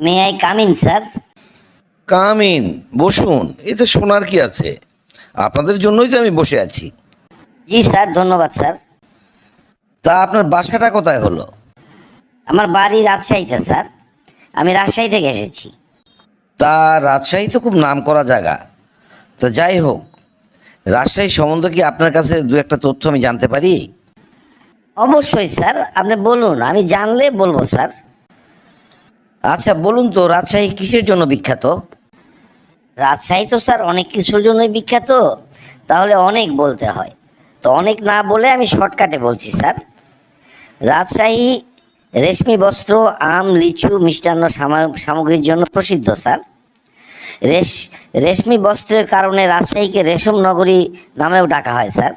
May I come in sir come in বসুন। এতে শোনার কি আছে? আপনাদের জন্যই তো আমি বসে আছি। জি স্যার ধন্যবাদ স্যার। তা আপনার বাসাটা কোথায় হলো? আমার বাড়ি রাজশাহীতে স্যার। আমি রাজশাহী থেকে এসেছি। তা রাজশাহী তো খুব নাম করা জায়গা। তো যাই হোক রাজশাহী সম্বন্ধে কি আপনার কাছে দু একটা তথ্য আমি জানতে পারি? অবশ্যই স্যার। আপনি বলুন আমি জানলে বলব স্যার। আচ্ছা বলুন তো, রাজশাহী কিসের জন্য বিখ্যাত? রাজশাহী তো স্যার অনেক কিছুর জন্যই বিখ্যাত, তাহলে অনেক বলতে হয়। তো অনেক না বলে আমি শর্টকাটে বলছি, স্যার। রাজশাহী রেশমি বস্ত্র, আম, লিচু মিষ্টান্ন সামা- সামগ্রীর জন্য প্রসিদ্ধ, স্যার। রেশ, রেশমি বস্ত্রের কারণে রাজশাহীকে রেশম নগরী নামেও ডাকা হয়, স্যার।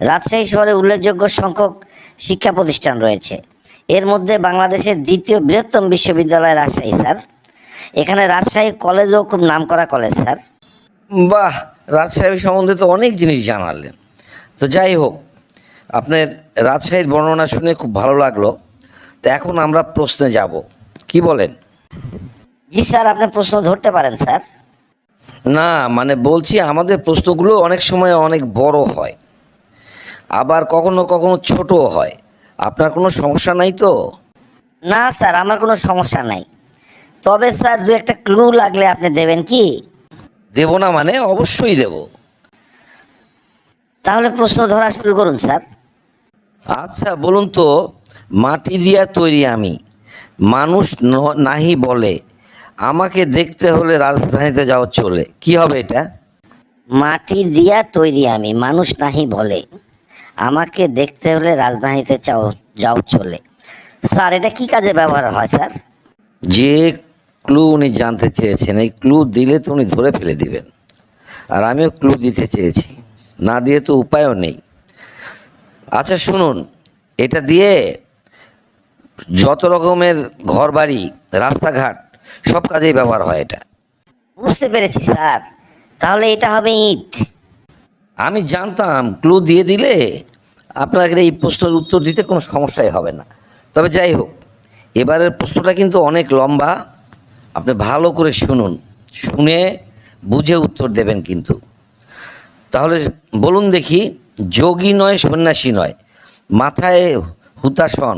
রাজশাহী শহরে উল্লেখযোগ্য সংখ্যক শিক্ষা প্রতিষ্ঠান রয়েছে। এর মধ্যে বাংলাদেশের দ্বিতীয় বৃহত্তম বিশ্ববিদ্যালয় রাজশাহী স্যার। এখানে রাজশাহী কলেজও খুব নামকরা কলেজ স্যার। বাহ রাজশাহী সম্বন্ধে তো অনেক জিনিস জানালেন। তো যাই হোক আপনার রাজশাহীর বর্ণনা শুনে খুব ভালো লাগল। তো এখন আমরা প্রশ্নে যাব। কি বলেন? জি স্যার আপনি প্রশ্ন ধরতে পারেন স্যার। না মানে বলছি আমাদের প্রশ্নগুলো অনেক সময় অনেক বড় হয়। আবার কখনো কখনো ছোট হয়। আপনার কোনো সমস্যা নাই তো? না স্যার আমার কোনো সমস্যা নাই। তবে স্যার দু একটা ক্লু লাগলে আপনি দেবেন কি? দেব না মানে অবশ্যই দেব। তাহলে প্রশ্ন ধরা শুরু করুন স্যার। আচ্ছা বলুন তো মাটি দিয়া তৈরি আমি। মানুষ নাহি বলে। আমাকে দেখতে হলে রাজধানীতে যাওয়া চলে। কি হবে এটা? মাটি দিয়া তৈরি আমি মানুষ নাহি বলে। আমাকে দেখতে হলে রাজধানীতে চাও যাও চলে। স্যার এটা কি কাজে ব্যবহার হয় স্যার? যে ক্লু উনি জানতে চেয়েছেন এই ক্লু দিলে তো উনি ধরে ফেলে দিবেন। আর আমিও ক্লু দিতে চেয়েছি। না দিয়ে তো উপায়ও নেই। আচ্ছা শুনুন এটা দিয়ে যত রকমের ঘর বাড়ি রাস্তাঘাট সব কাজেই ব্যবহার হয় এটা। বুঝতে পেরেছি স্যার। তাহলে এটা হবে ইট। আমি জানতাম ক্লু দিয়ে দিলে আপনাকে এই প্রশ্নের উত্তর দিতে কোনো সমস্যাই হবে না। তবে যাই হোক, এবারের প্রশ্নটা কিন্তু অনেক লম্বা। আপনি ভালো করে শুনুন, শুনে বুঝে উত্তর দেবেন কিন্তু। তাহলে বলুন দেখি, যোগী নয়, সন্ন্যাসী নয়, মাথায় হুতাসন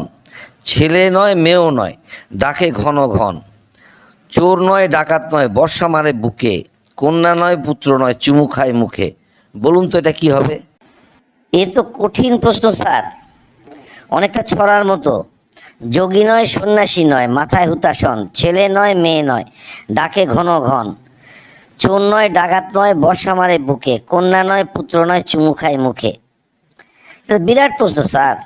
ছেলে নয়, মেয়েও নয়, ডাকে ঘন ঘন, চোর নয়, ডাকাত নয়, বর্ষা মারে বুকে, কন্যা নয়, পুত্র নয়, চুমু খায় মুখে। বলুন তো এটা কি হবে? এ তো কঠিন প্রশ্ন স্যার। অনেকটা ছড়ার মতো। যোগী নয় সন্ন্যাসী নয় মাথায় হুতাসন ছেলে নয় মেয়ে নয় ডাকে ঘন ঘন। চোর নয় ডাকাত নয় বর্ষা মারে বুকে কন্যা নয় পুত্র নয় চুমু খায় মুখে। এটা বিরাট প্রশ্ন স্যার।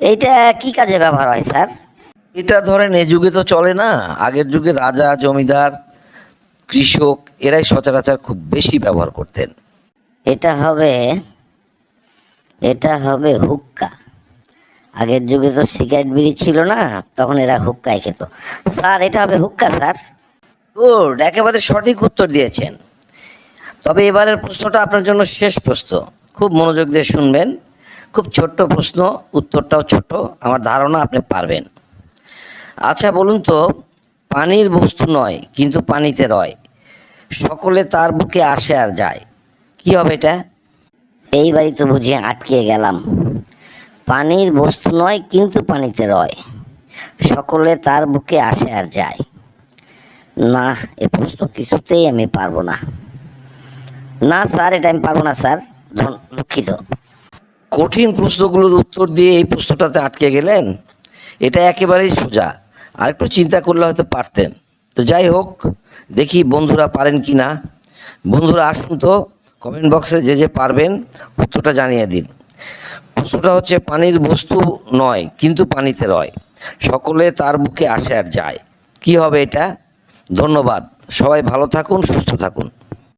এইটা কি কাজে ব্যবহার হয় স্যার? এটা ধরেন এ যুগে তো চলে না। আগের যুগে রাজা জমিদার কৃষক এরাই সচরাচর খুব বেশি ব্যবহার করতেন। এটা হবে এটা হবে হুক্কা। আগের যুগে তো সিগারেট বিড়ি ছিল না, তখন এরা হুক্কায় খেত। স্যার, এটা হবে হুক্কা, স্যার। গুড, একেবারে সঠিক উত্তর দিয়েছেন। তবে এবারের প্রশ্নটা আপনার জন্য শেষ প্রশ্ন। খুব মনোযোগ দিয়ে শুনবেন। খুব ছোট্ট প্রশ্ন, উত্তরটাও ছোট, আমার ধারণা আপনি পারবেন। আচ্ছা বলুন তো, পানির বস্তু নয়, কিন্তু পানিতে রয়। সকলে তার বুকে আসে আর যায়। কি হবে এটা? এইবারই তো বুঝি আটকে গেলাম। পানির বস্তু নয় কিন্তু পানিতে রয়। সকলে তার বুকে আসে আর যায়। না এ প্রশ্ন কিছুতেই আমি পারব না। না স্যার এটা আমি পারব না স্যার। ধন- দুঃখিত। কঠিন প্রশ্নগুলোর উত্তর দিয়ে এই প্রশ্নটাতে আটকে গেলেন? এটা একেবারেই সোজা। আর একটু চিন্তা করলে হয়তো পারতেন। তো যাই হোক দেখি বন্ধুরা পারেন কি না বন্ধুরা আসুন তো। কমেন্ট বক্সে যে যে পারবেন উত্তরটা জানিয়ে দিন। প্রশ্নটা হচ্ছে, পানির বস্তু নয়, কিন্তু পানিতে রয়। সকলে তার মুখে আসে আর যায়। কি হবে এটা? ধন্যবাদ। সবাই ভালো থাকুন, সুস্থ থাকুন।